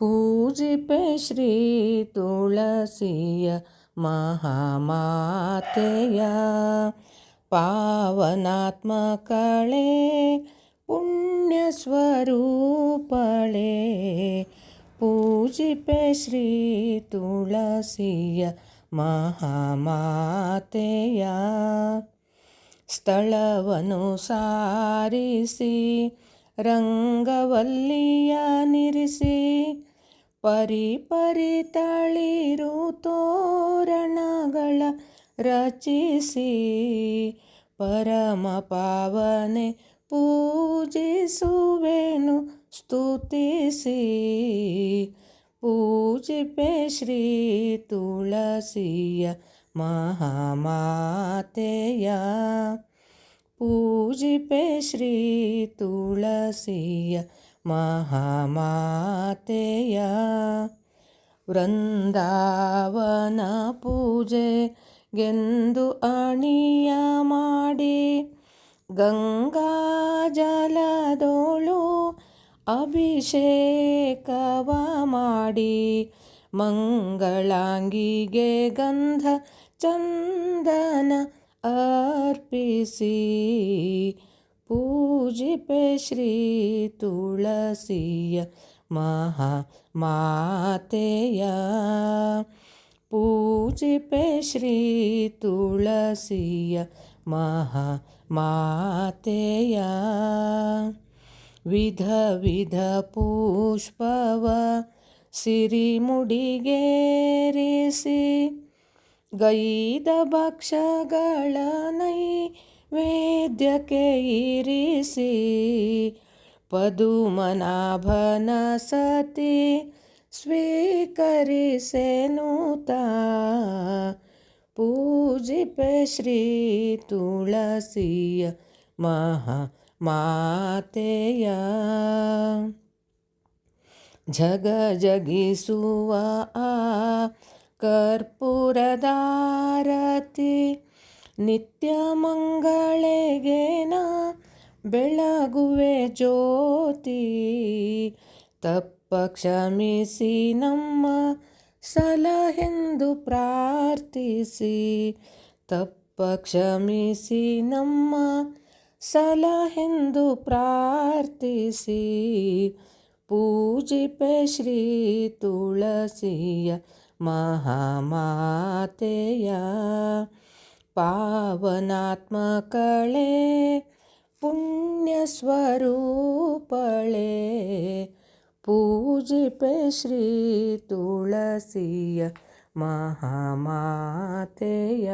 ಪೂಜಿಪೆ ಶ್ರೀ ತುಳಸಿಯ ಮಹಾಮಾತೆಯ. ಪಾವನಾತ್ಮಕಳೆ ಪುಣ್ಯ ಸ್ವರೂಪಳೆ ಪೂಜಿಪೆ ಶ್ರೀ ತುಳಸಿಯ ಮಹಾಮಾತೆಯ. ಸ್ಥಳವನ್ನು ಸಾರಿಸಿ, ರಂಗವಲ್ಲಿಯ ನಿರಿಸಿ ಪರಿ ಪರಿ ತಳಿರು ತೋರಣಗಳ ರಚಿಸಿ ಪರಮ ಪಾವನೆ ಪೂಜಿಸುವೆನು, ಸ್ತುತಿಸಿ. ಪೂಜಿಪೆ ಶ್ರೀ ತುಳಸಿಯ ಮಹಾಮಾತೆಯ. ಪೂಜಿಪೆ ಶ್ರೀ ತುಳಸಿಯ ಮಹಾಮಾತೆಯ ವೃಂದಾವನ ಪೂಜೆ ಗೆಂದು ಅಣಿಯ ಮಾಡಿ ಗಂಗಾ ಜಲದೋಳು ಅಭಿಷೇಕವ ಮಾಡಿ ಮಂಗಳಾಂಗಿಗೆ ಗಂಧ ಚಂದನ ಅರ್ಪಿಸಿ ಪೂಜಿಪೆ ಶ್ರೀ ತುಳಸಿಯ ಮಹಾ ಮಾತೆಯ. ಪೂಜಿಪೆ ಶ್ರೀ ತುಳಸಿಯ ಮಹಾ ಮಾತೆಯ. ವಿಧ ವಿಧ ಪುಷ್ಪವ ಸಿರಿಮುಡಿಗೇರಿಸಿ ಗೈದ ಭಕ್ಷಗಳ ನೈವೇದ್ಯಕ್ಕೆ ಇರಿಸಿ ಪದುಮನಾಭನ ಸತಿ ಸ್ವೀಕರಿಸೆನುತ ಪೂಜಿಪೆ ಶ್ರೀ ತುಳಸಿಯ ಮಹಾ ಮಾತೆಯ ಜಗ ಜಗಿಸುವ ಆ ಕರ್ಪೂರದಾರತಿ ನಿತ್ಯ ಮಂಗಳೆಗೆ ನಾ ಬೆಳಗುವೆ ಜ್ಯೋತಿ. ತಪ್ಪ ಕ್ಷಮಿಸಿ ನಮ್ಮ ಸಲಹೆಂದು ಪ್ರಾರ್ಥಿಸಿ. ತಪ್ಪ ಕ್ಷಮಿಸಿ ನಮ್ಮ ಸಲಹೆಂದು ಪ್ರಾರ್ಥಿಸಿ. ಪೂಜಿಪೆ ಶ್ರೀ ತುಳಸಿಯ ಮಹಾಮಾತೆಯ पावनात्मकळे पुण्यस्वरूपळे पूजिपे श्री तुलसीय महामातेय।